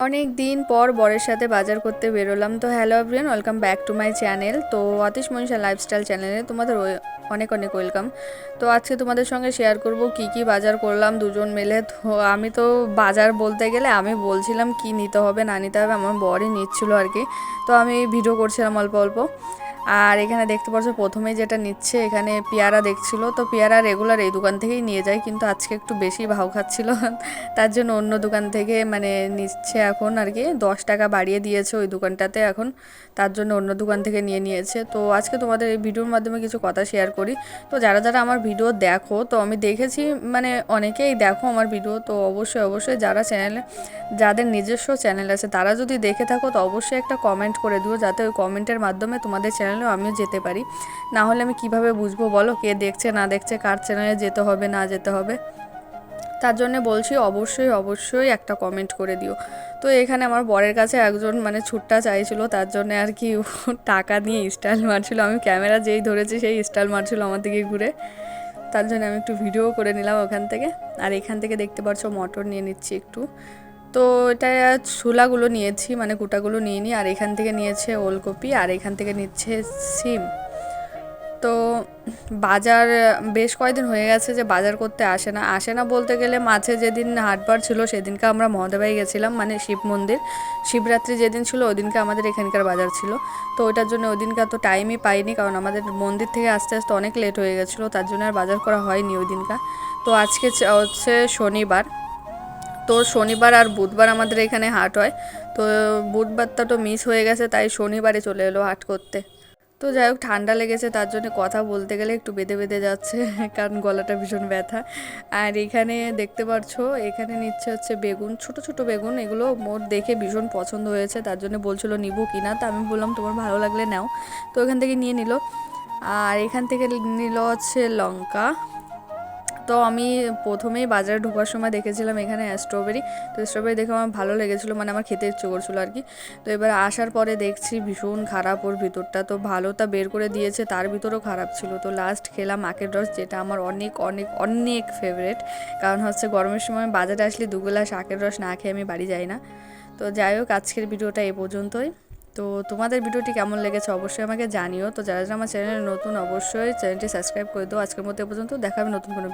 অনেক দিন পর বরের সাথে বাজার করতে বেরোলাম। তো hello everyone welcome back to my channel তো অতীশ মনীষা লাইফস্টাইল চ্যানেলে তোমাদের অনেক অনেক ওয়েলকাম তো আজকে তোমাদের সঙ্গে শেয়ার করব কি কি বাজার করলাম দুজন মিলে। তো আমি তো বাজার বলতে গেলে আমি বলছিলাম কি নিতে হবে না নিতে হবে, আমার বরই নিচ্ছিল আর কি। তো আমি ভিডিও করছিলাম অল্প অল্প। আর এখানে দেখতে পাচ্ছ প্রথমেই যেটা নিচ্ছে, এখানে পেয়ারা দেখছিল। তো পেয়ারা রেগুলার এই দোকান থেকেই নিয়ে যায়, কিন্তু আজকে একটু বেশি ভাও খাচ্ছিল। তার জন্য অন্য দোকান থেকে মানে নিচ্ছে এখন আর কি, দশ টাকা বাড়িয়ে দিয়েছে ওই দোকানটাতে এখন। তার জন্য অন্য দোকান থেকে নিয়ে নিয়েছে। তো আজকে তোমাদের এই ভিডিওর মাধ্যমে কিছু কথা শেয়ার করি। তো যারা যারা আমার ভিডিও দেখো, তো আমি দেখেছি মানে অনেকেই দেখো আমার ভিডিও, তো অবশ্যই অবশ্যই যারা চ্যানেলে যাদের নিজস্ব চ্যানেল আছে, তারা যদি দেখে থাকো, তো অবশ্যই একটা কমেন্ট করে দিও, যাতে ওই কমেন্টের মাধ্যমে তোমাদের চ্যানেলেও আমিও যেতে পারি। না হলে আমি কীভাবে বুঝব বলো? কে দেখছে, না দেখছে, কার চ্যানেলে যেতে হবে, না যেতে হবে? তার জন্য বলছি অবশ্যই অবশ্যই একটা কমেন্ট করে দিও। তো এখানে আমার বরের কাছে একজন মানে ছুটটা চাইছিল, তার জন্য আর কি টাকা নিয়ে স্টাইল মারছিল। আমি ক্যামেরা যেই ধরেছি, সেই স্টাইল মারছিল আমার দিকে ঘুরে। তার জন্য আমি একটু ভিডিও করে নিলাম ওখান থেকে। আর এখান থেকে দেখতে পাচ্ছ মটর নিয়ে নিচ্ছি একটু। তো এটা ছোলাগুলো নিয়েছি মানে গোটাগুলো নিয়ে নিই। আর এখান থেকে নিয়েছে ওলকপি, আর এখান থেকে নিচ্ছে সিম। তো বাজার, বেশ কয়েকদিন হয়ে গেছে যে বাজার করতে আসে না। আসে না বলতে গেলে মাঝে যেদিন হাটবার ছিল সেদিনকে আমরা মহাদেবাই গেছিলাম মানে শিব মন্দির। শিবরাত্রি যেদিন ছিল ওই দিনকে আমাদের এখানকার বাজার ছিল। তো ওইটার জন্য ওই দিনকে তো টাইমই পাইনি, কারণ আমাদের মন্দির থেকে আস্তে আস্তে অনেক লেট হয়ে গেছিল, তার জন্য আর বাজার করা হয়নি ওই দিনকা তো আজকে হচ্ছে শনিবার। তো শনিবার আর বুধবার আমাদের এখানে হাট হয়। তো বুধবারটা তো মিস হয়ে গেছে, তাই শনিবারে চলে এলো হাট করতে। তো যাই হোক, ঠান্ডা লেগেছে, তার জন্য কথা বলতে গেলে একটু বেঁধে বেঁধে যাচ্ছে, কারণ গলাটা ভীষণ ব্যথা। আর এখানে দেখতে পারছ, এখানে নিচ্ছে হচ্ছে বেগুন, ছোট ছোট বেগুন, এগুলো মোর দেখে ভীষণ পছন্দ হয়েছে, তার জন্য বলছিল নিবো কি না, তা আমি বললাম তোমার ভালো লাগলে নাও। তো এখান থেকে নিয়ে নিল। আর এখান থেকে নিল হচ্ছে লঙ্কা। তো আমি প্রথমেই বাজারে ঢোকার সময় দেখেছিলাম এখানে স্ট্রবেরি তো স্ট্রবেরি দেখে আমার ভালো লেগেছিলো মানে আমার খেতে ইচ্ছে করছিল আর কি। তো এবার আসার পরে দেখছি ভীষণ খারাপ ওর ভিতরটা। তো ভালোটা বের করে দিয়েছে, তার ভিতরেও খারাপ ছিল। তো লাস্ট খেলাম আখের রস, যেটা আমার অনেক অনেক অনেক ফেভারেট কারণ হচ্ছে গরমের সময় বাজারে আসলে দু গ্লাস আখের রস না খেয়ে আমি বাড়ি যাই না। তো যাই হোক, আজকের ভিডিওটা এ পর্যন্তই। তো তোমাদের ভিডিওটি কেমন লেগেছে অবশ্যই আমাকে জানিও। তো যারা যারা আমার চ্যানেলে নতুন, অবশ্যই চ্যানেলটি সাবস্ক্রাইব করে দাও। আজকের মধ্যে পর্যন্ত, দেখা হবে নতুন কোনো